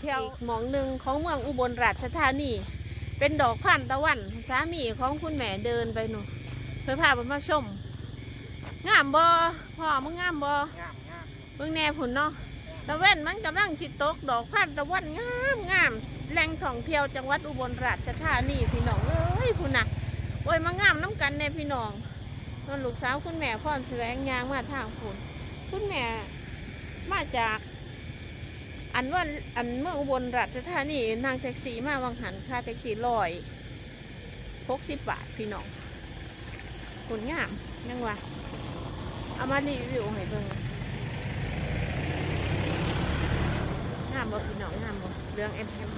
เที่ยวหมองหนึ่งของเมืองอุบลราชธานี เป็นดอกพันตะวันสามีของคุณแม่เดินไปหนูเพื่อพาไปมาชม งามบอพ่อมึงงามบองามงามเบิ่งแน่ผุนเนาะตะเว้นมันกำลังสิตก ดอกพันตะวันงามงามแหล่งท่องเที่ยวจังหวัดอุบลราชธานีพี่น้องเอ้ยพุ่นน่ะโอ้ยมางามน้ำกันในพี่น้องนั่นลูกสาวคุณแม่พ่อนแสวงยางมาทางผุนคุณแม่มาจาก อันว่าอันเมื่ออุบลรัชธานีนางแท็กซี่มาวังหันค่าแท็กซี่ลอยหกสิบบาทพี่น้องคนงามยังวะเอามารีวิวให้เบิ่งงามบ่พี่น้องงามบ่เรื่องแอมแอม